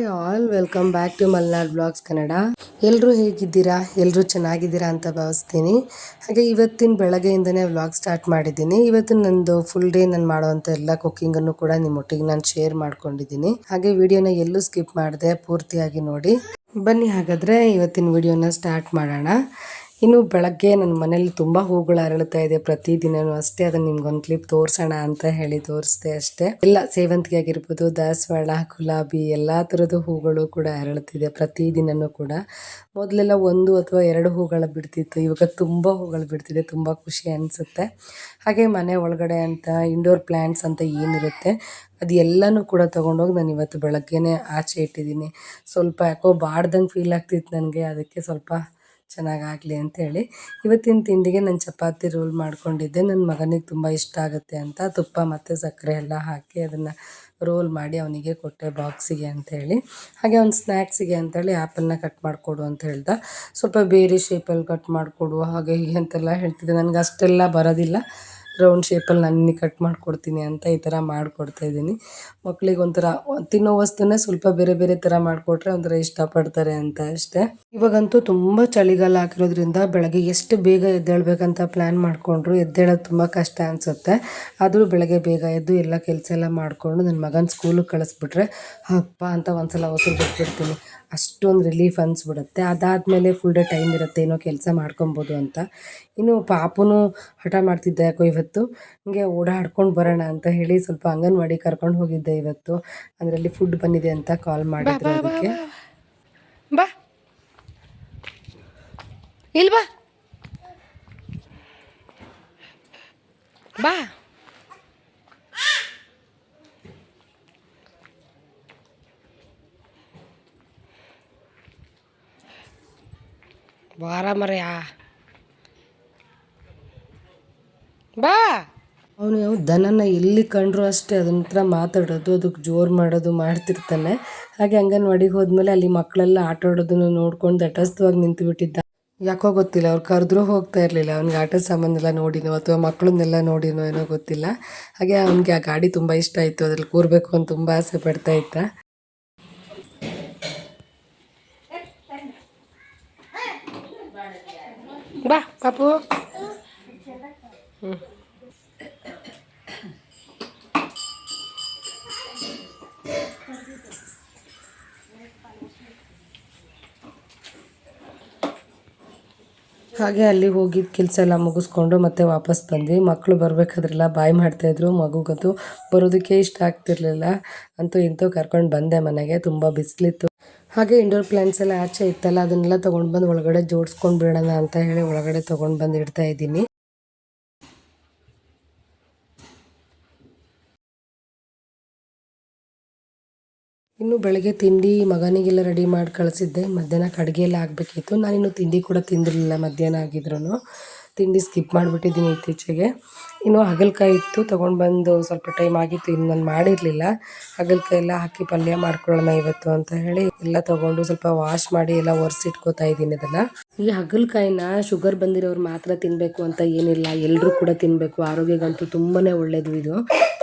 Hi all, welcome back to Malnad blogs Kannada. ಎಲ್ಲರೂ ಹೇಗಿದ್ದೀರಾ? ಎಲ್ಲರೂ ಚೆನ್ನಾಗಿದ್ದೀರಾ ಅಂತ ಭಾವಿಸ್ತೀನಿ. ಹಾಗೆ ಇವತ್ತಿನ ಬೆಳಗ್ಗೆಯಿಂದನೇ ವ್ಲಾಗ್ ಸ್ಟಾರ್ಟ್ ಮಾಡಿದ್ದೀನಿ. ಇವತ್ತು ನಂದು ಫುಲ್ ಡೇ ನಾನು ಮಾಡುವಂಥ ಎಲ್ಲ ಕುಕ್ಕಿಂಗನ್ನು ಕೂಡ ನಿಮ್ಮೊಟ್ಟಿಗೆ ನಾನು ಶೇರ್ ಮಾಡ್ಕೊಂಡಿದ್ದೀನಿ. ಹಾಗೆ ವಿಡಿಯೋನ ಎಲ್ಲೂ ಸ್ಕಿಪ್ ಮಾಡಿದೆ, ಪೂರ್ತಿಯಾಗಿ ನೋಡಿ. ಬನ್ನಿ ಹಾಗಾದರೆ ಇವತ್ತಿನ ವಿಡಿಯೋನ ಸ್ಟಾರ್ಟ್ ಮಾಡೋಣ. ಇನ್ನು ಬೆಳಗ್ಗೆ ನನ್ನ ಮನೇಲಿ ತುಂಬ ಹೂಗಳು ಅರಳುತ್ತಾ ಇದೆ. ಪ್ರತಿದಿನನೂ ಅಷ್ಟೇ ಅದನ್ನ ನಿಮ್ಗೊಂದು ಕ್ಲಿಪ್ ತೋರ್ಸೋಣ ಅಂತ ಹೇಳಿ ತೋರಿಸ್ದೆ ಅಷ್ಟೇ. ಎಲ್ಲ ಸೇವಂತಿಗೆ ಆಗಿರ್ಬೋದು, ದಾಸವಾಳ, ಗುಲಾಬಿ ಎಲ್ಲ ಥರದ ಹೂಗಳು ಕೂಡ ಅರಳುತ್ತಿದೆ ಪ್ರತಿದಿನನೂ ಕೂಡ. ಮೊದಲೆಲ್ಲ ಒಂದು ಅಥವಾ ಎರಡು ಹೂಗಳು ಬಿಡ್ತಿತ್ತು. ಇವಾಗ ತುಂಬ ಹೂಗಳು ಬಿಡ್ತಿದೆ. ತುಂಬ ಖುಷಿ ಅನಿಸುತ್ತೆ. ಹಾಗೆ ಮನೆ ಒಳಗಡೆ ಅಂತ ಇಂಡೋರ್ ಪ್ಲ್ಯಾಂಟ್ಸ್ ಅಂತ ಏನಿರುತ್ತೆ, ಅದು ಎಲ್ಲನೂ ಕೂಡ ತೊಗೊಂಡೋಗಿ ನಾನು ಇವತ್ತು ಬೆಳಗ್ಗೆನೇ ಆಚೆ ಇಟ್ಟಿದ್ದೀನಿ. ಸ್ವಲ್ಪ ಯಾಕೋ ಬಾಡ್ದಂಗೆ ಫೀಲ್ ಆಗ್ತಿತ್ತು ನನಗೆ. ಅದಕ್ಕೆ ಸ್ವಲ್ಪ ಚೆನ್ನಾಗಾಗಲಿ ಅಂತೇಳಿ. ಇವತ್ತಿನ ತಿಂಡಿಗೆ ನಾನು ಚಪಾತಿ ರೋಲ್ ಮಾಡ್ಕೊಂಡಿದ್ದೆ. ನನ್ನ ಮಗನಿಗೆ ತುಂಬ ಇಷ್ಟ ಆಗುತ್ತೆ ಅಂತ ತುಪ್ಪ ಮತ್ತು ಸಕ್ಕರೆ ಎಲ್ಲ ಹಾಕಿ ಅದನ್ನು ರೋಲ್ ಮಾಡಿ ಅವನಿಗೆ ಕೊಟ್ಟೆ ಬಾಕ್ಸಿಗೆ ಅಂಥೇಳಿ ಹಾಗೆ ಅವ್ನು ಸ್ನ್ಯಾಕ್ಸಿಗೆ ಅಂತೇಳಿ ಆ್ಯಪಲ್ನ ಕಟ್ ಮಾಡಿಕೊಡು ಅಂತ ಹೇಳ್ದ. ಸ್ವಲ್ಪ ಬೇರೆ ಶೇಪಲ್ಲಿ ಕಟ್ ಮಾಡಿಕೊಡು ಹಾಗೆ ಹೀಗೆ ಅಂತೆಲ್ಲ ಹೇಳ್ತಿದ್ದೆ. ನನಗೆ ಅಷ್ಟೆಲ್ಲ ಬರೋದಿಲ್ಲ. ರೌಂಡ್ ಶೇಪಲ್ಲಿ ನಾನು ಕಟ್ ಮಾಡಿಕೊಡ್ತೀನಿ ಅಂತ ಈ ಥರ ಮಾಡಿಕೊಡ್ತಾ ಇದ್ದೀನಿ. ಮಕ್ಕಳಿಗೆ ಒಂಥರ ತಿನ್ನೋ ವಸ್ತುನೇ ಸ್ವಲ್ಪ ಬೇರೆ ಬೇರೆ ಥರ ಮಾಡಿಕೊಟ್ರೆ ಒಂಥರ ಇಷ್ಟಪಡ್ತಾರೆ ಅಂತ ಅಷ್ಟೇ. ಇವಾಗಂತೂ ತುಂಬ ಚಳಿಗಾಲ ಹಾಕಿರೋದ್ರಿಂದ ಬೆಳಗ್ಗೆ ಎಷ್ಟು ಬೇಗ ಎದ್ದೇಳಬೇಕಂತ ಪ್ಲ್ಯಾನ್ ಮಾಡಿಕೊಂಡ್ರು ಎದ್ದೇಳೋದು ತುಂಬ ಕಷ್ಟ ಅನಿಸುತ್ತೆ. ಆದರೂ ಬೆಳಗ್ಗೆ ಬೇಗ ಎದ್ದು ಎಲ್ಲ ಕೆಲಸ ಎಲ್ಲ ಮಾಡಿಕೊಂಡು ನನ್ನ ಮಗನ ಸ್ಕೂಲಿಗೆ ಕಳಿಸ್ಬಿಟ್ರೆ, ಅಪ್ಪ, ಅಂತ ಒಂದ್ಸಲ ಹೊಸ ಬಿಟ್ಬಿಡ್ತೀನಿ. ಅಷ್ಟೊಂದು ರಿಲೀಫ್ ಅನಿಸ್ಬಿಡುತ್ತೆ. ಅದಾದಮೇಲೆ ಫುಲ್ ಡೇ ಟೈಮ್ ಇರುತ್ತೆ ಏನೋ ಕೆಲಸ ಮಾಡ್ಕೊಬೋದು ಅಂತ. ಇನ್ನು ಪಾಪುನು ಹಠ ಮಾಡ್ತಿದ್ದೆ ಯಾಕೋ ಇವತ್ತು? ಹಿಂಗೆ ಓಡಾಡ್ಕೊಂಡು ಬರೋಣ ಅಂತ ಹೇಳಿ ಸ್ವಲ್ಪ ಅಂಗನವಾಡಿ ಕರ್ಕೊಂಡು ಹೋಗಿದ್ದೆ ಇವತ್ತು. ಅದರಲ್ಲಿ ಫುಡ್ ಬಂದಿದೆ ಅಂತ ಕಾಲ್ ಮಾಡಿದ್ರು ಅದಕ್ಕೆ. ಬಾ. ಇಲ್ವಾ ಬಾ. ಬಾ ಅವನು ದನನ ಎಲ್ಲಿ ಕಂಡ್ರು ಅಷ್ಟೇ ಅದನ್ನ ಹತ್ರ ಮಾತಾಡೋದು ಅದಕ್ಕೆ ಜೋರು ಮಾಡೋದು ಮಾಡ್ತಿರ್ತಾನೆ. ಹಾಗೆ ಅಂಗನವಾಡಿಗೆ ಹೋದ್ಮೇಲೆ ಅಲ್ಲಿ ಮಕ್ಕಳೆಲ್ಲ ಆಟ ಆಡೋದನ್ನು ನೋಡ್ಕೊಂಡು ದಟಸ್ಥವಾಗಿ ನಿಂತು ಬಿಟ್ಟಿದ್ದ ಯಾಕೋ ಗೊತ್ತಿಲ್ಲ, ಅವ್ರು ಕರೆದ್ರೂ ಹೋಗ್ತಾ ಇರಲಿಲ್ಲ. ಅವ್ನಿಗೆ ಆಟದ ಸಾಮಾನೆಲ್ಲ ನೋಡಿನೋ ಅಥವಾ ಮಕ್ಕಳನ್ನೆಲ್ಲ ನೋಡಿನೋ ಏನೋ ಗೊತ್ತಿಲ್ಲ. ಹಾಗೆ ಅವನಿಗೆ ಆ ಗಾಡಿ ತುಂಬ ಇಷ್ಟ ಆಯಿತು. ಅದ್ರಲ್ಲಿ ಕೂರಬೇಕು ಅಂತ ತುಂಬ ಆಸೆ ಪಡ್ತಾ ಇದ್ದ. ಬಾ ಹಾಗೆ ಅಲ್ಲಿ ಹೋಗಿದ್ದ ಕೆಲಸ ಎಲ್ಲ ಮುಗಿಸ್ಕೊಂಡು ಮತ್ತೆ ವಾಪಸ್ ಬಂದ್ವಿ. ಮಕ್ಕಳು ಬರಬೇಕಾದ್ರೆಲ್ಲ ಬಾಯಿ ಮಾಡ್ತಾಯಿದ್ರು ಮಗುಗಂತೂ ಬರೋದಕ್ಕೆ ಇಷ್ಟ ಆಗ್ತಿರ್ಲಿಲ್ಲ. ಅಂತೂ ಇಂತೂ ಕರ್ಕೊಂಡು ಬಂದೆ ಮನೆಗೆ, ತುಂಬ ಬಿಸಿಲಿತ್ತು. ಹಾಗೆ ಇಂಡೋರ್ ಪ್ಲ್ಯಾಂಟ್ಸ್ ಎಲ್ಲ ಆಚೆ ಇತ್ತಲ್ಲ, ಅದನ್ನೆಲ್ಲ ತೊಗೊಂಡು ಬಂದು ಒಳಗಡೆ ಜೋಡಿಸ್ಕೊಂಡು ಬಿಡೋಣ ಅಂತ ಹೇಳಿ ಒಳಗಡೆ ತೊಗೊಂಡು ಬಂದು ಇಡ್ತಾ ಇದ್ದೀನಿ. ಇನ್ನು ಬೆಳಗ್ಗೆ ತಿಂಡಿ ಮಗನಿಗೆಲ್ಲ ರೆಡಿ ಮಾಡಿ ಕಳಿಸಿದ್ದೆ. ಮಧ್ಯಾಹ್ನ ಕಡಿಗೆ ಎಲ್ಲ ಆಗಬೇಕಿತ್ತು. ನಾನಿನ್ನು ತಿಂಡಿ ಕೂಡ ತಿಂದಿರಲಿಲ್ಲ ಮಧ್ಯಾಹ್ನ ಆಗಿದ್ರು ತಿಂಡಿ ಸ್ಕಿಪ್ ಮಾಡಿಬಿಟ್ಟಿದ್ದೀನಿ ಇತ್ತೀಚೆಗೆ. ಇನ್ನು ಹಾಗಲಕಾಯಿ ಇತ್ತು, ತೊಗೊಂಡು ಬಂದು ಸ್ವಲ್ಪ ಟೈಮ್ ಆಗಿತ್ತು, ಇನ್ನು ನಾನು ಮಾಡಿರಲಿಲ್ಲ. ಹಾಗಲಕಾಯಿ ಎಲ್ಲ ಹಾಕಿ ಪಲ್ಯ ಮಾಡ್ಕೊಳ್ಳೋಣ ಇವತ್ತು ಅಂತ ಹೇಳಿ ಎಲ್ಲ ತಗೊಂಡು ಸ್ವಲ್ಪ ವಾಶ್ ಮಾಡಿ ಎಲ್ಲ ಒರೆಸಿಟ್ಕೋತಾ ಇದ್ದೀನಿ ಅದನ್ನು ಈ ಹಾಗಲಕಾಯಿನ ಶುಗರ್ ಬಂದಿರೋರು ಮಾತ್ರ ತಿನ್ನಬೇಕು ಅಂತ ಏನಿಲ್ಲ ಎಲ್ಲರೂ ಕೂಡ ತಿನ್ನಬೇಕು ಆರೋಗ್ಯಗಂತೂ ತುಂಬಾ ಒಳ್ಳೆಯದು ಇದು.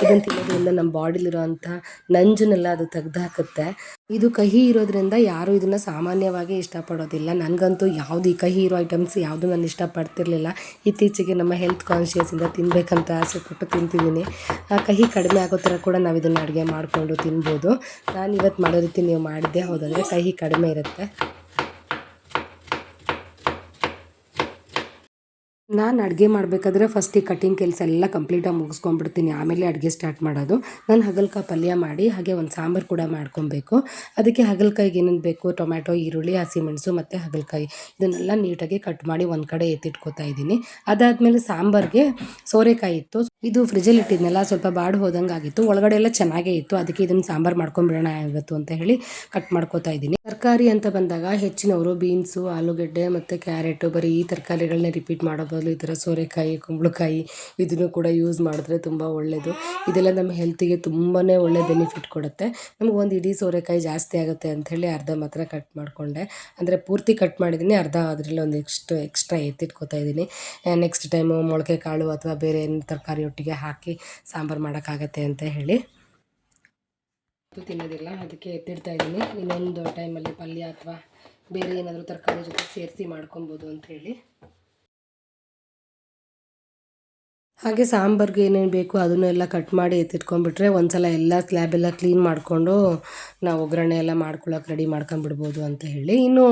ಇದನ್ನು ತಿನ್ನೋದ್ರಿಂದ ನಮ್ಮ ಬಾಡಿಲಿರೋ ಅಂಥ ನಂಜನ್ನೆಲ್ಲ ಅದು ತೆಗ್ದು ಹಾಕುತ್ತೆ ಇದು ಕಹಿ ಇರೋದ್ರಿಂದ ಯಾರು ಇದನ್ನು ಸಾಮಾನ್ಯವಾಗಿ ಇಷ್ಟಪಡೋದಿಲ್ಲ. ನನಗಂತೂ ಯಾವುದು ಈ ಕಹಿ ಇರೋ ಐಟಮ್ಸ್ ಯಾವುದು ನಾನು ಇಷ್ಟಪಡ್ತಿರ್ಲಿಲ್ಲ. ಇತ್ತೀಚೆಗೆ ನಮ್ಮ ಹೆಲ್ತ್ ಕಾನ್ಷಿಯಸ್ಸಿಂದ ತಿನ್ನಬೇಕಂತ ಆಸೆ ಪಟ್ಟು ತಿಂತಿದ್ದೀನಿ. ಆ ಕಹಿ ಕಡಿಮೆ ಆಗೋ ಥರ ಕೂಡ ನಾವು ಇದನ್ನು ಅಡುಗೆ ಮಾಡಿಕೊಂಡು ತಿನ್ಬೋದು. ನಾನು ಇವತ್ತು ಮಾಡೋ ರೀತಿ ನೀವು ಮಾಡಿದ್ದೆ. ಹೋದಂದರೆ ಕಹಿ ಕಡಿಮೆ ಇರುತ್ತೆ. ನಾನು ಅಡುಗೆ ಮಾಡಬೇಕಾದ್ರೆ ಫಸ್ಟ್ ಈ ಕಟಿಂಗ್ ಕೆಲಸ ಎಲ್ಲ ಕಂಪ್ಲೀಟಾಗಿ ಮುಗಿಸ್ಕೊಂಡ್ಬಿಡ್ತೀನಿ. ಆಮೇಲೆ ಅಡುಗೆ ಸ್ಟಾರ್ಟ್ ಮಾಡೋದು. ನಾನು ಹಾಗಲ್ಕಾಯಿ ಪಲ್ಯ ಮಾಡಿ, ಹಾಗೆ ಒಂದು ಸಾಂಬಾರು ಕೂಡ ಮಾಡ್ಕೊಬೇಕು. ಅದಕ್ಕೆ ಹಗಲ್ಕಾಯಿಗೆ ಏನೇನು ಬೇಕು? ಟೊಮ್ಯಾಟೊ, ಈರುಳ್ಳಿ, ಹಸಿಮೆಣಸು ಮತ್ತು ಹಗಲ್ಕಾಯಿ. ಇದನ್ನೆಲ್ಲ ನೀಟಾಗಿ ಕಟ್ ಮಾಡಿ ಒಂದು ಕಡೆ ಎತ್ತಿಟ್ಕೋತಾ ಇದ್ದೀನಿ. ಅದಾದಮೇಲೆ ಸಾಂಬಾರಿಗೆ ಸೋರೆಕಾಯಿ ಇತ್ತು. ಇದು ಫ್ರಿಜ್ಜಲ್ಲಿ ಇಟ್ಟಿದ್ನಲ್ಲ, ಸ್ವಲ್ಪ ಬಾಡು ಹೋದಂಗೆ ಆಗಿತ್ತು. ಒಳಗಡೆ ಎಲ್ಲ ಚೆನ್ನಾಗೇ ಇತ್ತು. ಅದಕ್ಕೆ ಇದನ್ನು ಸಾಂಬಾರು ಮಾಡ್ಕೊಂಬಿಡೋಣ ಇವತ್ತು ಅಂತ ಹೇಳಿ ಕಟ್ ಮಾಡ್ಕೋತಾ ಇದ್ದೀನಿ. ತರಕಾರಿ ಅಂತ ಬಂದಾಗ ಹೆಚ್ಚಿನವರು ಬೀನ್ಸು ಆಲೂಗೆಡ್ಡೆ ಮತ್ತು ಕ್ಯಾರೆಟು, ಬರೀ ಈ ತರಕಾರಿಗಳನ್ನೇ ರಿಪೀಟ್ ಮಾಡೋ ಬದಲು ಈ ಥರ ಸೋರೆಕಾಯಿ, ಕುಂಬಳಕಾಯಿ ಇದನ್ನು ಕೂಡ ಯೂಸ್ ಮಾಡಿದ್ರೆ ತುಂಬ ಒಳ್ಳೆಯದು ಇದೆಲ್ಲ ನಮ್ಮ ಹೆಲ್ತಿಗೆ ತುಂಬಾ ಒಳ್ಳೆ ಬೆನಿಫಿಟ್ ಕೊಡುತ್ತೆ. ನಮ್ಗೆ ಒಂದು ಇಡೀ ಸೋರೆಕಾಯಿ ಜಾಸ್ತಿ ಆಗುತ್ತೆ ಅಂಥೇಳಿ ಅರ್ಧ ಮಾತ್ರ ಕಟ್ ಮಾಡಿಕೊಂಡೆ. ಅಂದರೆ ಪೂರ್ತಿ ಕಟ್ ಮಾಡಿದ್ದೀನಿ ಅರ್ಧ ಅದರಲ್ಲಿ ಒಂದು ಎಕ್ಸ್ಟ್ ಎಕ್ಸ್ಟ್ರಾ ಎತ್ತಿಟ್ಕೋತಾ ಇದ್ದೀನಿ ನೆಕ್ಸ್ಟ್ ಟೈಮು ಮೊಳಕೆ ಕಾಳು ಅಥವಾ ಬೇರೆ ಏನು ತರಕಾರಿ ಒಟ್ಟಿಗೆ ಹಾಕಿ ಸಾಂಬಾರು ಮಾಡೋಕ್ಕಾಗತ್ತೆ ಅಂತ ಹೇಳಿ. ತಿನ್ನೋದಿಲ್ಲ, ಅದಕ್ಕೆ ಎತ್ತಿಡ್ತಾ ಇದ್ದೀನಿ ಇನ್ನೊಂದು ಟೈಮಲ್ಲಿ ಪಲ್ಯ ಅಥವಾ ಬೇರೆ ಏನಾದರೂ ತರಕಾರಿ ಜೊತೆ ಸೇರಿಸಿ ಮಾಡ್ಕೊಬೋದು ಅಂತ ಹಾಗೆ ಸಾಂಬಾರ್ಗೆ ಏನೇನು ಬೇಕು ಅದನ್ನೆಲ್ಲ ಕಟ್ ಮಾಡಿ ಎತ್ತಿಟ್ಕೊಂಡ್ಬಿಟ್ರೆ ಎಲ್ಲ ಸ್ಲ್ಯಾಬ್ ಎಲ್ಲ ಕ್ಲೀನ್ ಮಾಡಿಕೊಂಡು ನಾವು ಒಗ್ಗರಣೆ ಎಲ್ಲ ಮಾಡ್ಕೊಳ್ಳೋಕೆ ರೆಡಿ ಮಾಡ್ಕೊಂಬಿಡ್ಬೋದು ಅಂತ ಹೇಳಿ. ಇನ್ನು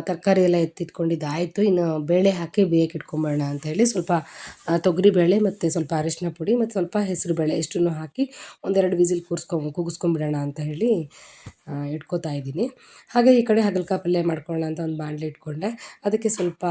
ತರಕಾರಿ ಎಲ್ಲ ಎತ್ತಿಟ್ಕೊಂಡಿದ್ದಾಯಿತು. ಇನ್ನು ಬೇಳೆ ಹಾಕಿ ಬೇಯಕ್ಕೆ ಇಟ್ಕೊಂಬೋಣ ಅಂತ ಹೇಳಿ ಸ್ವಲ್ಪ ತೊಗರಿ ಬೇಳೆ ಮತ್ತು ಸ್ವಲ್ಪ ಅರಿಶಿನ ಪುಡಿ ಮತ್ತು ಸ್ವಲ್ಪ ಹೆಸರು ಬೇಳೆ ಇಷ್ಟನ್ನು ಹಾಕಿ ಒಂದೆರಡು ವಿಸಿಲ್ ಕೂರಿಸ್ಕೊ ಕೂಗಿಸ್ಕೊಂಬಿಡೋಣ ಅಂತ ಹೇಳಿ ಇಟ್ಕೋತಾ ಇದ್ದೀನಿ. ಹಾಗೆ ಈ ಕಡೆ ಹಾಗಲಕಾಯಿ ಪಲ್ಯ ಮಾಡ್ಕೊಳ್ಳೋಣ ಅಂತ ಒಂದು ಬಾಣಲೆ ಇಟ್ಕೊಂಡೆ. ಅದಕ್ಕೆ ಸ್ವಲ್ಪ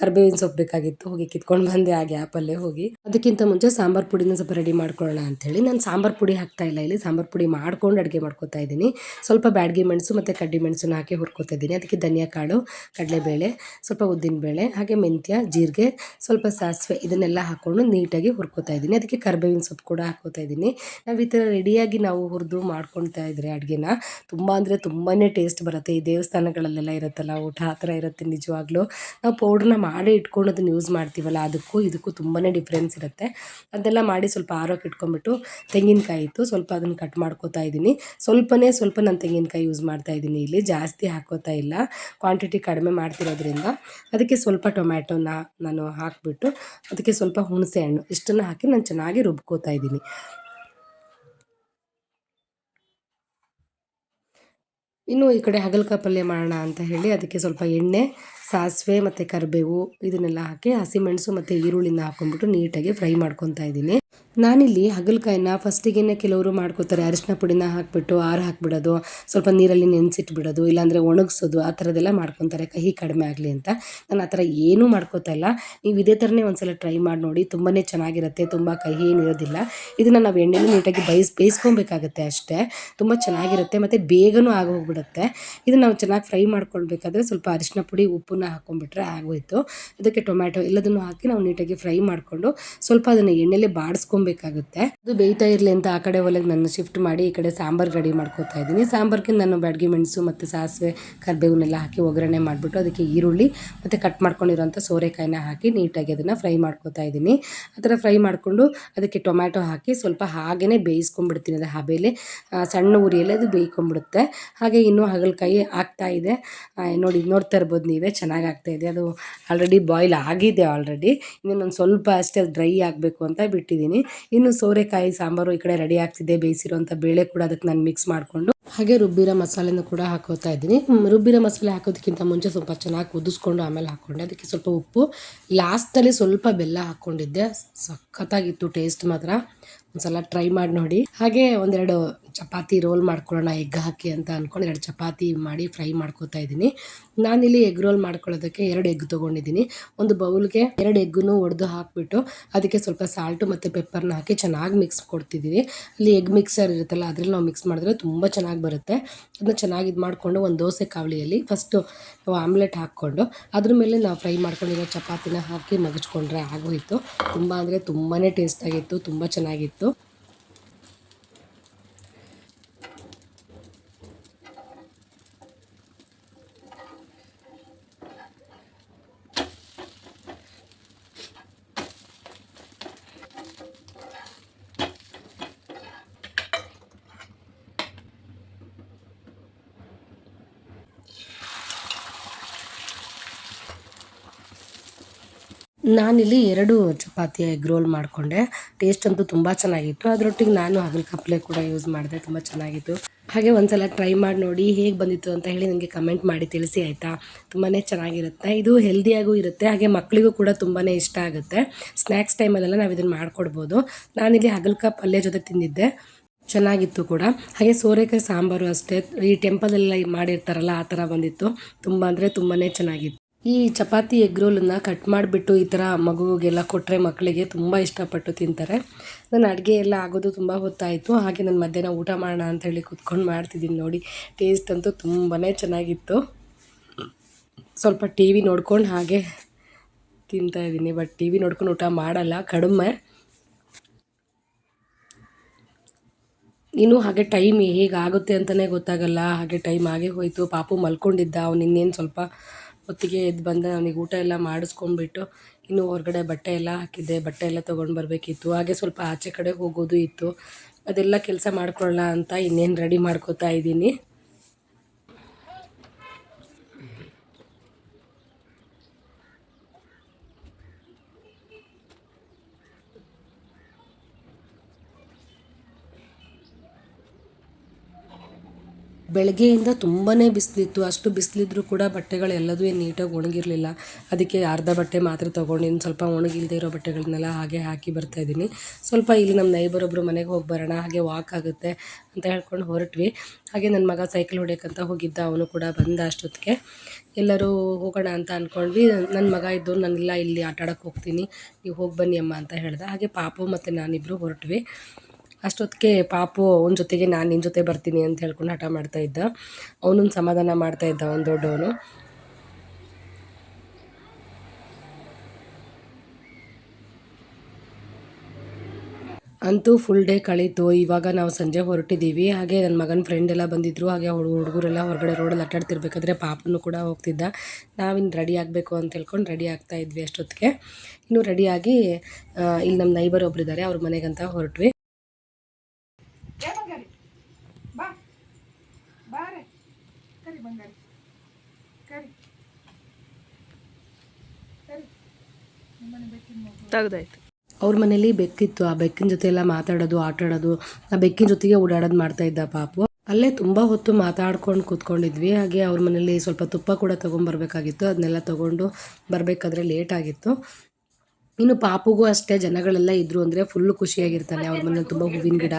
ಕರ್ಬೇವಿನ ಸೊಪ್ಪು ಬೇಕಾಗಿತ್ತು. ಹೋಗಿ ಕಿತ್ಕೊಂಡು ಬಂದೆ ಆ ಗ್ಯಾಪಲ್ಲೇ ಹೋಗಿ. ಅದಕ್ಕಿಂತ ಮುಂಚೆ ಸಾಂಬಾರು ಪುಡಿನ ಸ್ವಲ್ಪ ರೆಡಿ ಮಾಡ್ಕೊಳ್ಳೋಣ ಅಂಥೇಳಿ ನಾನು ಸಾಂಬಾರು ಪುಡಿ ಹಾಕ್ತಾ ಇಲ್ಲ ಇಲ್ಲಿ. ಸಾಂಬಾರು ಪುಡಿ ಮಾಡ್ಕೊಂಡು ಅಡುಗೆ ಮಾಡ್ಕೊತಾ ಇದ್ದೀನಿ. ಸ್ವಲ್ಪ ಬ್ಯಾಡಗಿ ಮೆಣಸು ಮತ್ತು ಕಡ್ಡಿ ಮೆಣಸನ್ನು ಹಾಕಿ ಹುರ್ಕೋತಾ ಇದ್ದೀನಿ. ಅದಕ್ಕೆ ಧನಿಯಾ ಕಾಳು, ಕಡಲೆಬೇಳೆ, ಸ್ವಲ್ಪ ಉದ್ದಿನಬೇಳೆ ಹಾಗೆ ಮೆಂತ್ಯ, ಜೀರಿಗೆ, ಸ್ವಲ್ಪ ಸಾಸಿವೆ ಇದನ್ನೆಲ್ಲ ಹಾಕ್ಕೊಂಡು ನೀಟಾಗಿ ಹುರ್ಕೋತಾ ಇದ್ದೀನಿ. ಅದಕ್ಕೆ ಕರ್ಬೇವಿನ ಸೊಪ್ಪು ಕೂಡ ಹಾಕೋತಾ ಇದ್ದೀನಿ. ನಾವು ಈ ಥರ ರೆಡಿಯಾಗಿ ನಾವು ಹುರಿದು ಮಾಡ್ಕೊಳ್ತಾ ಇದ್ರೆ ಅಡುಗೆನ ತುಂಬ ಅಂದರೆ ತುಂಬಾ ಟೇಸ್ಟ್ ಬರುತ್ತೆ. ಈ ದೇವಸ್ಥಾನಗಳಲ್ಲೆಲ್ಲ ಇರುತ್ತಲ್ಲ, ಊಟ ಆ ಥರ ಇರುತ್ತೆ ನಿಜವಾಗ್ಲೂ. ನಾವು ಪೌಡ್ರನ್ನ ಮಾಡಿ ಇಟ್ಕೊಂಡು ಅದನ್ನು ಯೂಸ್ ಮಾಡ್ತೀವಲ್ಲ, ಅದಕ್ಕೂ ಇದಕ್ಕೂ ತುಂಬಾ ಡಿಫ್ರೆನ್ಸ್ ಇರುತ್ತೆ. ಅದೆಲ್ಲ ಮಾಡಿ ಸ್ವಲ್ಪ ಆರೋಗ್ಯ ಇಟ್ಕೊಂಡ್ಬಿಟ್ಟು ತೆಂಗಿನಕಾಯಿ ಇತ್ತು, ಸ್ವಲ್ಪ ಅದನ್ನು ಕಟ್ ಮಾಡ್ಕೋತಾ ಇದ್ದೀನಿ. ಸ್ವಲ್ಪನೇ ಸ್ವಲ್ಪ ನಾನು ತೆಂಗಿನಕಾಯಿ ಯೂಸ್ ಮಾಡ್ತಾ ಇದ್ದೀನಿ ಇಲ್ಲಿ, ಜಾಸ್ತಿ ಹಾಕೋತಾ ಇಲ್ಲ. ಕ್ವಾಂಟಿಟಿ ಕಡಿಮೆ ಮಾಡ್ತಿರೋದ್ರಿಂದ. ಅದಕ್ಕೆ ಸ್ವಲ್ಪ ಟೊಮ್ಯಾಟೋನ ನಾನು ಹಾಕಿಬಿಟ್ಟು, ಅದಕ್ಕೆ ಸ್ವಲ್ಪ ಹುಣಸೆ ಹಣ್ಣು, ಇಷ್ಟನ್ನು ಹಾಕಿ ನಾನು ಚೆನ್ನಾಗಿ ರುಬ್ಕೋತಾ ಇದ್ದೀನಿ. ಇನ್ನು ಈ ಕಡೆ ಹಾಗಲಕಾಯಿ ಪಲ್ಯ ಮಾಡೋಣ ಅಂತ ಹೇಳಿ ಅದಕ್ಕೆ ಸ್ವಲ್ಪ ಎಣ್ಣೆ ಸಾಸಿವೆ ಮತ್ತು ಕರಿಬೇವು ಇದನ್ನೆಲ್ಲ ಹಾಕಿ ಹಸಿಮೆಣಸು ಮತ್ತು ಈರುಳ್ಳಿನ ಹಾಕ್ಕೊಂಡ್ಬಿಟ್ಟು ನೀಟಾಗಿ ಫ್ರೈ ಮಾಡ್ಕೊತಾ ಇದ್ದೀನಿ. ನಾನಿಲ್ಲಿ ಹಗಲ್ಕಾಯಿನ ಫಸ್ಟಿಗೆ ಕೆಲವರು ಮಾಡ್ಕೋತಾರೆ. ಅರಿಶಿನ ಪುಡಿನ ಹಾಕಿಬಿಟ್ಟು, ಆರು ಹಾಕ್ಬಿಡೋದು, ಸ್ವಲ್ಪ ನೀರಲ್ಲಿ ನೆನೆಸಿಟ್ಬಿಡೋದು, ಇಲ್ಲಾಂದರೆ ಒಣಗಿಸೋದು, ಆ ಥರದೆಲ್ಲ ಮಾಡ್ಕೊತಾರೆ. ಕಹಿ ಕಡಿಮೆ ಆಗಲಿ ಅಂತ. ನಾನು ಆ ಥರ ಏನೂ ಮಾಡ್ಕೋತಾ ಇಲ್ಲ. ನೀವು ಇದೇ ಥರನೇ ಒಂದ್ಸಲ ಟ್ರೈ ಮಾಡಿ ನೋಡಿ ತುಂಬಾ ಚೆನ್ನಾಗಿರುತ್ತೆ. ತುಂಬ ಕಹಿ ಏನಿರೋದಿಲ್ಲ ಇದನ್ನು ನಾವು ಎಣ್ಣೆಲಿ ನೀಟಾಗಿ ಬೈಸ್ ಬೇಯಿಸ್ಕೊಬೇಕಾಗತ್ತೆ ಅಷ್ಟೇ. ತುಂಬ ಚೆನ್ನಾಗಿರುತ್ತೆ ಮತ್ತು ಬೇಗನೂ ಆಗೋಗ್ಬಿಡುತ್ತೆ. ಇದನ್ನು ನಾವು ಚೆನ್ನಾಗಿ ಫ್ರೈ ಮಾಡ್ಕೊಳ್ಬೇಕಾದ್ರೆ ಸ್ವಲ್ಪ ಅರಿಶಿನ ಪುಡಿ ಉಪ್ಪನ್ನ ಹಾಕ್ಕೊಂಡ್ಬಿಟ್ರೆ ಆಗೋಯ್ತು. ಅದಕ್ಕೆ ಟೊಮ್ಯಾಟೊ ಎಲ್ಲದನ್ನು ಹಾಕಿ ನಾವು ನೀಟಾಗಿ ಫ್ರೈ ಮಾಡಿಕೊಂಡು ಸ್ವಲ್ಪ ಅದನ್ನು ಎಣ್ಣೆಲೆ ಬಾಡಿಸ್ಕೊಬೇಕಾಗುತ್ತೆ. ಅದು ಬೇಯ್ತಾ ಇರಲಿ ಅಂತ ಆ ಕಡೆ ಒಲೆಗೆ ನಾನು ಶಿಫ್ಟ್ ಮಾಡಿ ಈ ಕಡೆ ಸಾಂಬಾರು ರೆಡಿ ಮಾಡ್ಕೊತಾ ಇದ್ದೀನಿ. ಸಾಂಬಾರ್ಗೆ ನಾನು ಬ್ಯಾಡ್ಗೆ ಮೆಣಸು ಮತ್ತು ಸಾಸಿವೆ, ಕರಿಬೇವನ್ನೆಲ್ಲ ಹಾಕಿ ಒಗ್ಗರಣೆ ಮಾಡಿಬಿಟ್ಟು ಅದಕ್ಕೆ ಈರುಳ್ಳಿ ಮತ್ತು ಕಟ್ ಮಾಡ್ಕೊಂಡಿರೋಂಥ ಸೋರೆಕಾಯಿನ ಹಾಕಿ ನೀಟಾಗಿ ಅದನ್ನು ಫ್ರೈ ಮಾಡ್ಕೊತಾ ಇದ್ದೀನಿ. ಆ ಥರ ಫ್ರೈ ಮಾಡಿಕೊಂಡು ಅದಕ್ಕೆ ಟೊಮ್ಯಾಟೊ ಹಾಕಿ ಸ್ವಲ್ಪ ಹಾಗೇ ಬೇಯಿಸ್ಕೊಂಡ್ಬಿಡ್ತೀನಿ ಅದು ಹಬೆಯಲ್ಲಿ ಸಣ್ಣ ಉರಿಯಲ್ಲಿ ಅದು ಬೇಯ್ಕೊಂಡ್ಬಿಡುತ್ತೆ ಹಾಗೆ ಇನ್ನೂ ಹಾಗಲಕಾಯಿ ಆಗ್ತಾ ಇದೆ. ನೋಡಿ, ನೋಡ್ತಾ ಇರ್ಬೋದು ನೀವೇ, ಚೆನ್ನಾಗಿ ಆಗ್ತಾ ಇದೆ. ಅದು ಆಲ್ರೆಡಿ ಬಾಯ್ಲ್ ಆಗಿದೆ ಆಲ್ರೆಡಿ ನಾನು ಸ್ವಲ್ಪ ಅಷ್ಟೇ ಡ್ರೈ ಆಗಬೇಕು ಅಂತ ಬಿಟ್ಟಿದ್ದೀನಿ. ಇನ್ನು ಸೋರೆಕಾಯಿ, ಸಾಂಬಾರು ಈ ಕಡೆ ರೆಡಿ ಆಗ್ತಿದೆ. ಬೇಯಿಸಿರೋಂಥ ಬೇಳೆ ಕೂಡ ಅದಕ್ಕೆ ನಾನು ಮಿಕ್ಸ್ ಮಾಡಿಕೊಂಡು ಹಾಗೆ ರುಬ್ಬಿರೋ ಮಸಾಲೆನೂ ಕೂಡ ಹಾಕೋತಾ ಇದ್ದೀನಿ. ರುಬ್ಬಿರೋ ಮಸಾಲೆ ಹಾಕೋದಕ್ಕಿಂತ ಮುಂಚೆ ಸ್ವಲ್ಪ ಚೆನ್ನಾಗಿ ಕುದಿಸ್ಕೊಂಡು ಆಮೇಲೆ ಹಾಕ್ಕೊಂಡೆ. ಅದಕ್ಕೆ ಸ್ವಲ್ಪ ಉಪ್ಪು ಲಾಸ್ಟಲ್ಲಿ ಸ್ವಲ್ಪ ಬೆಲ್ಲ ಹಾಕ್ಕೊಂಡಿದ್ದೆ. ಸಖತ್ತಾಗಿತ್ತು ಟೇಸ್ಟ್ ಮಾತ್ರ. ಒಂದ್ಸಲ ಟ್ರೈ ಮಾಡಿ ನೋಡಿ. ಹಾಗೆ ಒಂದೆರಡು ಚಪಾತಿ ರೋಲ್ ಮಾಡ್ಕೊಳ್ಳೋಣ, ಎಗ್ ಹಾಕಿ ಅಂತ ಅಂದ್ಕೊಂಡು ಎರಡು ಚಪಾತಿ ಮಾಡಿ ಫ್ರೈ ಮಾಡ್ಕೊತಾ ಇದ್ದೀನಿ. ನಾನಿಲ್ಲಿ ಎಗ್ ರೋಲ್ ಮಾಡ್ಕೊಳ್ಳೋದಕ್ಕೆ ಎರಡು ಎಗ್ ತೊಗೊಂಡಿದ್ದೀನಿ. ಒಂದು ಬೌಲ್ಗೆ ಎರಡು ಎಗ್ಗನ್ನು ಒಡೆದು ಹಾಕಿಬಿಟ್ಟು ಅದಕ್ಕೆ ಸ್ವಲ್ಪ ಸಾಲ್ಟು ಮತ್ತು ಪೆಪ್ಪರ್ನ ಹಾಕಿ ಚೆನ್ನಾಗಿ ಮಿಕ್ಸ್ ಕೊಡ್ತಿದ್ದೀವಿ ಅಲ್ಲಿ ಎಗ್ ಮಿಕ್ಸರ್ ಇರುತ್ತಲ್ಲ, ಅದರಲ್ಲಿ ನಾವು ಮಿಕ್ಸ್ ಮಾಡಿದ್ರೆ ತುಂಬ ಚೆನ್ನಾಗಿ ಬರುತ್ತೆ. ಅದನ್ನ ಚೆನ್ನಾಗಿ ಇದು ಮಾಡಿಕೊಂಡು ಒಂದು ದೋಸೆ ಕಾವಲಿಯಲ್ಲಿ ಫಸ್ಟು ನಾವು ಆಮ್ಲೆಟ್ ಹಾಕ್ಕೊಂಡು ಅದ್ರ ಮೇಲೆ ನಾವು ಫ್ರೈ ಮಾಡ್ಕೊಂಡಿರೋ ಚಪಾತಿನ ಹಾಕಿ ಮಗಚ್ಕೊಂಡ್ರೆ ಆಗೋಯಿತು. ತುಂಬ ಅಂದರೆ ತುಂಬಾ ಟೇಸ್ಟಾಗಿತ್ತು, ತುಂಬ ಚೆನ್ನಾಗಿತ್ತು. ನಾನಿಲ್ಲಿ ಎರಡು ಚಪಾತಿ ಎಗ್ ರೋಲ್ ಮಾಡಿಕೊಂಡೆ. ಟೇಸ್ಟ್ ಅಂತೂ ತುಂಬ ಚೆನ್ನಾಗಿತ್ತು. ಅದರೊಟ್ಟಿಗೆ ನಾನು ಹಾಗಲಕಾಯಿ ಪಲ್ಯ ಕೂಡ ಯೂಸ್ ಮಾಡಿದೆ. ತುಂಬ ಚೆನ್ನಾಗಿತ್ತು. ಹಾಗೆ ಒಂದ್ಸಲ ಟ್ರೈ ಮಾಡಿ ನೋಡಿ ಹೇಗೆ ಬಂದಿತ್ತು ಅಂತ ಹೇಳಿ ನನಗೆ ಕಮೆಂಟ್ ಮಾಡಿ ತಿಳಿಸಿ ಆಯಿತಾ? ತುಂಬಾ ಚೆನ್ನಾಗಿರುತ್ತೆ. ಇದು ಹೆಲ್ದಿಯಾಗೂ ಇರುತ್ತೆ. ಹಾಗೆ ಮಕ್ಕಳಿಗೂ ಕೂಡ ತುಂಬಾ ಇಷ್ಟ ಆಗುತ್ತೆ. ಸ್ನ್ಯಾಕ್ಸ್ ಟೈಮಲ್ಲೆಲ್ಲ ನಾವು ಇದನ್ನು ಮಾಡಿಕೊಡ್ಬೋದು. ನಾನಿಲ್ಲಿ ಹಾಗಲಕಾಯಿ ಪಲ್ಯ ಜೊತೆ ತಿಂದಿದ್ದೆ. ಚೆನ್ನಾಗಿತ್ತು ಕೂಡ. ಹಾಗೆ ಸೋರೆಕಾಯಿ ಸಾಂಬಾರು ಅಷ್ಟೇ. ಈ ಟೆಂಪಲೆಲ್ಲ ಮಾಡಿರ್ತಾರಲ್ಲ, ಆ ಥರ ಬಂದಿತ್ತು. ತುಂಬ ಅಂದರೆ ತುಂಬಾ ಚೆನ್ನಾಗಿತ್ತು. ಈ ಚಪಾತಿ ಎಗ್ ರೋಲನ್ನು ಕಟ್ ಮಾಡಿಬಿಟ್ಟು ಈ ಥರ ಮಗುಗೆಲ್ಲ ಕೊಟ್ಟರೆ ಮಕ್ಕಳಿಗೆ ತುಂಬ ಇಷ್ಟಪಟ್ಟು ತಿಂತಾರೆ. ನಾನು ಅಡುಗೆ ಎಲ್ಲ ಆಗೋದು ತುಂಬ ಹೊತ್ತಾಯಿತು. ಹಾಗೆ ನಾನು ಮಧ್ಯಾಹ್ನ ಊಟ ಮಾಡೋಣ ಅಂತ ಕುತ್ಕೊಂಡು ಮಾಡ್ತಿದ್ದೀನಿ ನೋಡಿ. ಟೇಸ್ಟ್ ಅಂತೂ ತುಂಬಾ ಚೆನ್ನಾಗಿತ್ತು. ಸ್ವಲ್ಪ ಟಿ ವಿ ನೋಡ್ಕೊಂಡು ಹಾಗೆ ತಿಂತಾ ಇದ್ದೀನಿ. ಬಟ್ ಟಿ ವಿ ನೋಡ್ಕೊಂಡು ಊಟ ಮಾಡಲ್ಲ, ಕಡಿಮೆ. ಇನ್ನು ಹಾಗೆ ಟೈಮ್ ಹೇಗಾಗುತ್ತೆ ಅಂತಲೇ ಗೊತ್ತಾಗಲ್ಲ. ಹಾಗೆ ಟೈಮ್ ಆಗೇ ಹೋಯಿತು. ಪಾಪು ಮಲ್ಕೊಂಡಿದ್ದ. ಅವ್ನು ಇನ್ನೇನು ಸ್ವಲ್ಪ ಹೊತ್ತಿಗೆ ಎದ್ದು ಬಂದ ಅವನಿಗೆ ಊಟ ಎಲ್ಲ ಮಾಡಿಸ್ಕೊಂಡ್ಬಿಟ್ಟು ಇನ್ನು ಹೊರಗಡೆ ಬಟ್ಟೆ ಎಲ್ಲ ಹಾಕಿದ್ದೆ. ಬಟ್ಟೆ ಎಲ್ಲ ತೊಗೊಂಡು ಬರಬೇಕಿತ್ತು. ಹಾಗೆ ಸ್ವಲ್ಪ ಆಚೆ ಕಡೆ ಹೋಗೋದು ಇತ್ತು. ಅದೆಲ್ಲ ಕೆಲಸ ಮಾಡ್ಕೊಳ್ಳೋಣ ಅಂತ ಇನ್ನೇನು ರೆಡಿ ಮಾಡ್ಕೋತಾ ಇದ್ದೀನಿ. ಬೆಳಗ್ಗೆಯಿಂದ ತುಂಬಾ ಬಿಸಿಲಿತ್ತು. ಅಷ್ಟು ಬಿಸಿಲಿದ್ರು ಕೂಡ ಬಟ್ಟೆಗಳು ಎಲ್ಲದೂ ಏನು ನೀಟಾಗಿ ಒಣಗಿರಲಿಲ್ಲ. ಅದಕ್ಕೆ ಅರ್ಧ ಬಟ್ಟೆ ಮಾತ್ರ ತೊಗೊಂಡು ಇನ್ನು ಸ್ವಲ್ಪ ಒಣಗಿಲ್ಲದೆ ಇರೋ ಬಟ್ಟೆಗಳನ್ನೆಲ್ಲ ಹಾಗೆ ಹಾಕಿ ಬರ್ತಾಯಿದ್ದೀನಿ ಸ್ವಲ್ಪ ಇಲ್ಲಿ ನಮ್ಮ ನೈಬರ್ ಒಬ್ಬರು ಮನೆಗೆ ಹೋಗಿ ಬರೋಣ, ಹಾಗೆ ವಾಕ್ ಆಗುತ್ತೆ ಅಂತ ಹೇಳ್ಕೊಂಡು ಹೊರಟ್ವಿ. ಹಾಗೆ ನನ್ನ ಮಗ ಸೈಕಲ್ ಹೊಡೆಯೋಕ್ಕಂತ ಹೋಗಿದ್ದ, ಅವನು ಕೂಡ ಬಂದ ಅಷ್ಟೊತ್ತಿಗೆ. ಎಲ್ಲರೂ ಹೋಗೋಣ ಅಂತ ಅಂದ್ಕೊಂಡ್ವಿ ನನ್ನ ಮಗ ಇದ್ದು ನಾನೆಲ್ಲ ಇಲ್ಲಿ ಆಟ ಆಡೋಕ್ಕೆ ಹೋಗ್ತೀನಿ. ನೀವು ಹೋಗಿ ಬನ್ನಿ ಅಮ್ಮ ಅಂತ ಹೇಳ್ದೆ. ಹಾಗೆ ಪಾಪು ಮತ್ತು ನಾನಿಬ್ಬರು ಹೊರಟ್ವಿ. ಅಷ್ಟೊತ್ತಿಗೆ ಪಾಪು ಅವನ ಜೊತೆಗೆ ನಾನು ನಿನ್ನ ಜೊತೆ ಬರ್ತೀನಿ ಅಂತ ಹೇಳ್ಕೊಂಡು ಹಠ ಮಾಡ್ತಾ ಇದ್ದ. ಅವನನ್ನು ಸಮಾಧಾನ ಮಾಡ್ತಾ ಇದ್ದ ಅವನು ದೊಡ್ಡವನು. ಅಂತೂ ಫುಲ್ ಡೇ ಕಳೀತು. ಇವಾಗ ನಾವು ಸಂಜೆ ಹೊರಟಿದ್ದೀವಿ. ಹಾಗೆ ನನ್ನ ಮಗನ ಫ್ರೆಂಡ್ ಎಲ್ಲ ಬಂದಿದ್ದರು ಹಾಗೆ ಹುಡುಗ ಹುಡುಗರೆಲ್ಲ ಹೊರಗಡೆ ರೋಡಲ್ಲಿ ಆಟಾಡ್ತಿರ್ಬೇಕಾದ್ರೆ ಪಾಪನು ಕೂಡ ಹೋಗ್ತಿದ್ದ. ನಾವಿನ್ನು ರೆಡಿ ಆಗಬೇಕು ಅಂತ ಹೇಳ್ಕೊಂಡು ರೆಡಿ ಆಗ್ತಾ ಇದ್ವಿ ಅಷ್ಟೊತ್ತಿಗೆ. ಇನ್ನು ರೆಡಿಯಾಗಿ ಇಲ್ಲಿ ನಮ್ಮ ನೈಬರ್ ಒಬ್ಬರಿದ್ದಾರೆ ಅವ್ರ ಮನೆಗಂತ ಹೊರಟ್ವಿ. ತೆಗ್ದಾಯ್ತು. ಅವ್ರ ಮನೇಲಿ ಬೆಕ್ಕಿತ್ತು. ಆ ಬೆಕ್ಕಿನ ಜೊತೆ ಎಲ್ಲ ಮಾತಾಡೋದು ಆಟ ಆಡೋದು ಆ ಬೆಕ್ಕಿನ ಜೊತೆಗೆ ಓಡಾಡೋದು ಮಾಡ್ತಾ ಇದ್ದ ಪಾಪು. ಅಲ್ಲೇ ತುಂಬ ಹೊತ್ತು ಮಾತಾಡ್ಕೊಂಡು ಕೂತ್ಕೊಂಡಿದ್ವಿ. ಹಾಗೆ ಅವ್ರ ಮನೇಲಿ ಸ್ವಲ್ಪ ತುಪ್ಪ ಕೂಡ ತೊಗೊಂಬರ್ಬೇಕಾಗಿತ್ತು ಅದನ್ನೆಲ್ಲ ತೊಗೊಂಡು ಬರಬೇಕಾದ್ರೆ ಲೇಟ್ ಆಗಿತ್ತು. ಇನ್ನು ಪಾಪುಗೂ ಅಷ್ಟೇ ಜನಗಳೆಲ್ಲ ಇದ್ರು ಅಂದರೆ ಫುಲ್ ಖುಷಿಯಾಗಿರ್ತಾನೆ. ಅವ್ರ ಮನೇಲಿ ತುಂಬ ಹೂವಿನ ಗಿಡ,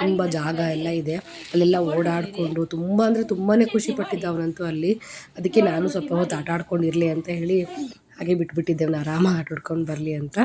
ತುಂಬ ಜಾಗ ಎಲ್ಲ ಇದೆ. ಅಲ್ಲೆಲ್ಲ ಓಡಾಡಿಕೊಂಡು ತುಂಬ ಅಂದರೆ ತುಂಬಾ ಖುಷಿ ಪಟ್ಟಿದ್ದ ಅವನಂತೂ ಅಲ್ಲಿ. ಅದಕ್ಕೆ ನಾನು ಸ್ವಲ್ಪ ಹೊತ್ತು ಆಟ ಆಡ್ಕೊಂಡಿರಲಿ ಅಂತ ಹೇಳಿ ಹಾಗೆ ಬಿಟ್ಬಿಟ್ಟಿದ್ದೆ. ಅವನು ಆರಾಮಾಗಿ ಆಟಾಡ್ಕೊಂಡು ಬರಲಿ ಅಂತ.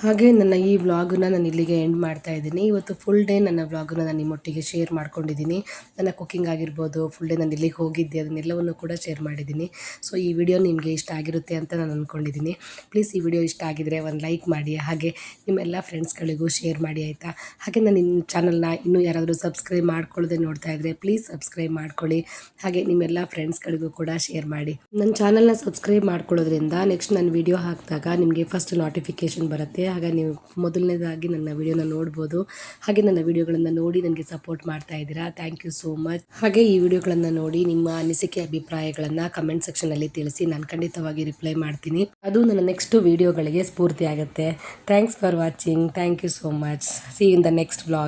ಹಾಗೆ ನನ್ನ ಈ ವ್ಲಾಗನ್ನ ನಾನು ಇಲ್ಲಿಗೆ ಎಂಡ್ ಮಾಡ್ತಾ ಇದ್ದೀನಿ. ಇವತ್ತು ಫುಲ್ ಡೇ ನನ್ನ ವ್ಲಾಗನ್ನ ನಾನು ನಿಮ್ಮೊಟ್ಟಿಗೆ ಶೇರ್ ಮಾಡ್ಕೊಂಡಿದ್ದೀನಿ. ನನ್ನ ಕುಕ್ಕಿಂಗ್ ಆಗಿರ್ಬೋದು ಫುಲ್ ಡೇ ನಾನು ಇಲ್ಲಿಗೆ ಹೋಗಿದ್ದೆ, ಅದನ್ನೆಲ್ಲವನ್ನು ಕೂಡ ಶೇರ್ ಮಾಡಿದ್ದೀನಿ. ಸೊ ಈ ವಿಡಿಯೋ ನಿಮಗೆ ಇಷ್ಟ ಆಗಿರುತ್ತೆ ಅಂತ ನಾನು ಅಂದ್ಕೊಂಡಿದ್ದೀನಿ ಪ್ಲೀಸ್ ಈ ವಿಡಿಯೋ ಇಷ್ಟ ಆಗಿದರೆ ಒಂದು ಲೈಕ್ ಮಾಡಿ, ಹಾಗೆ ನಿಮ್ಮೆಲ್ಲ ಫ್ರೆಂಡ್ಸ್ಗಳಿಗೂ ಶೇರ್ ಮಾಡಿ, ಆಯಿತಾ? ಹಾಗೆ ನನ್ನ ನಿಮ್ಮ ಚಾನಲ್ನ ಇನ್ನೂ ಯಾರಾದರೂ ಸಬ್ಸ್ಕ್ರೈಬ್ ಮಾಡ್ಕೊಳ್ಳದೆ ನೋಡ್ತಾ ಇದ್ದರೆ ಪ್ಲೀಸ್ ಸಬ್ಸ್ಕ್ರೈಬ್ ಮಾಡ್ಕೊಳ್ಳಿ. ಹಾಗೆ ನಿಮ್ಮೆಲ್ಲ ಫ್ರೆಂಡ್ಸ್ಗಳಿಗೂ ಕೂಡ ಶೇರ್ ಮಾಡಿ. ನನ್ನ ಚಾನಲ್ನ ಸಬ್ಸ್ಕ್ರೈಬ್ ಮಾಡ್ಕೊಳ್ಳೋದ್ರಿಂದ ನೆಕ್ಸ್ಟ್ ನಾನು ವಿಡಿಯೋ ಹಾಕಿದಾಗ ನಿಮಗೆ ಫಸ್ಟ್ ನೋಟಿಫಿಕೇಷನ್ ಬರುತ್ತೆ. ಆಗ ನೀವು ಮೊದಲನೇದಾಗಿ ನನ್ನ ವಿಡಿಯೋನ ನೋಡ್ಬೋದು. ಹಾಗೆ ನನ್ನ ವಿಡಿಯೋಗಳನ್ನು ನೋಡಿ ನನಗೆ ಸಪೋರ್ಟ್ ಮಾಡ್ತಾ ಇದ್ದೀರಾ ಥ್ಯಾಂಕ್ ಯು ಸೋ ಮಚ್ ಹಾಗೆ ಈ ವಿಡಿಯೋಗಳನ್ನು ನೋಡಿ ನಿಮ್ಮ ಅನಿಸಿಕೆ, ಅಭಿಪ್ರಾಯಗಳನ್ನು ಕಮೆಂಟ್ ಸೆಕ್ಷನಲ್ಲಿ ತಿಳಿಸಿ ನಾನು ಖಂಡಿತವಾಗಿ ರಿಪ್ಲೈ ಮಾಡ್ತೀನಿ. ಅದು ನನ್ನ ನೆಕ್ಸ್ಟ್ ವಿಡಿಯೋಗಳಿಗೆ ಸ್ಫೂರ್ತಿ ಆಗುತ್ತೆ thanks for watching thank you so much see in the next vlog